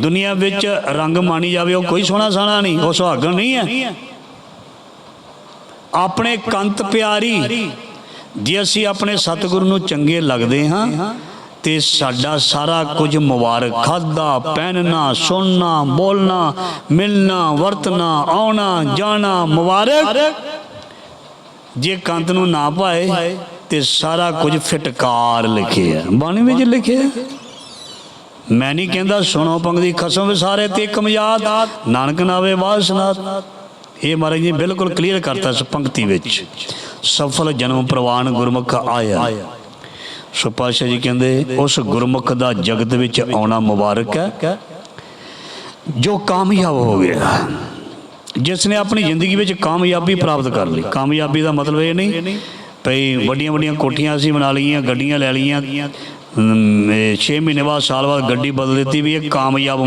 ਦੁਨੀਆ ਵਿੱਚ ਰੰਗ ਮਾਣੀ ਜਾਵੇ, ਉਹ ਕੋਈ ਸੋਹਣਾ ਸਾਣਾ ਨਹੀਂ, ਉਹ ਸੁਹਾਗਣ ਨਹੀਂ ਹੈ। ਆਪਣੇ ਕੰਤ ਪਿਆਰੀ, ਜੇ ਅਸੀਂ ਆਪਣੇ ਸਤਿਗੁਰੂ ਨੂੰ ਚੰਗੇ ਲੱਗਦੇ ਹਾਂ, ਤੇ ਸਾਡਾ ਸਾਰਾ ਕੁਝ ਮੁਬਾਰਕ। ਖਾਦਾ ਪਹਿਨਣਾ, ਸੁਣਨਾ, ਬੋਲਣਾ, ਮਿਲਣਾ, ਵਰਤਣਾ, ਆਉਣਾ, ਜਾਣਾ, ਮੁਬਾਰਕ। ਜੇ ਕੰਤ ਨੂੰ ਨਾ ਪਾਏ, ਤੇ ਸਾਰਾ ਕੁਝ ਫਟਕਾਰ ਲਿਖਿਆ ਬਾਣੀ ਵਿੱਚ ਲਿਖਿਆ ਮੈਂ ਨਹੀਂ ਕਹਿੰਦਾ ਸੁਣੋ ਪੰਗਦੀ ਖਸਮ ਵਿਸਾਰੇ ਤੇ ਕਮਯਾਦ ਨਾਨਕ ਨਾਵੇ ਵਾਸਨਾਤ ਇਹ ਮਹਾਰਾਜ ਜੀ ਬਿਲਕੁਲ ਕਲੀਅਰ ਕਰਤਾ ਇਸ ਪੰਕਤੀ ਵਿੱਚ। ਸਫਲ ਜਨਮ ਪ੍ਰਵਾਨ ਗੁਰਮੁਖ ਆਇਆ। ਸੋ ਪਾਸ਼ਾ ਜੀ ਕਹਿੰਦੇ, ਉਸ ਗੁਰਮੁਖ ਦਾ ਜਗਤ ਵਿੱਚ ਆਉਣਾ ਮੁਬਾਰਕ ਹੈ। ਜੋ ਕਾਮਯਾਬ ਹੋ ਗਿਆ, ਜਿਸ ਨੇ ਆਪਣੀ ਜ਼ਿੰਦਗੀ ਵਿੱਚ ਕਾਮਯਾਬੀ ਪ੍ਰਾਪਤ ਕਰ ਲਈ। ਕਾਮਯਾਬੀ ਦਾ ਮਤਲਬ ਇਹ ਨਹੀਂ, ਭਈ ਵੱਡੀਆਂ ਵੱਡੀਆਂ ਕੋਠੀਆਂ ਅਸੀਂ ਬਣਾ ਲਈਆਂ, ਗੱਡੀਆਂ ਲੈ ਲਈਆਂ 6 ਮਹੀਨੇ ਬਾਅਦ ਸਾਲ ਬਾਅਦ ਗੱਡੀ ਬਦਲ ਦਿੱਤੀ ਵੀ ਇਹ ਕਾਮਯਾਬ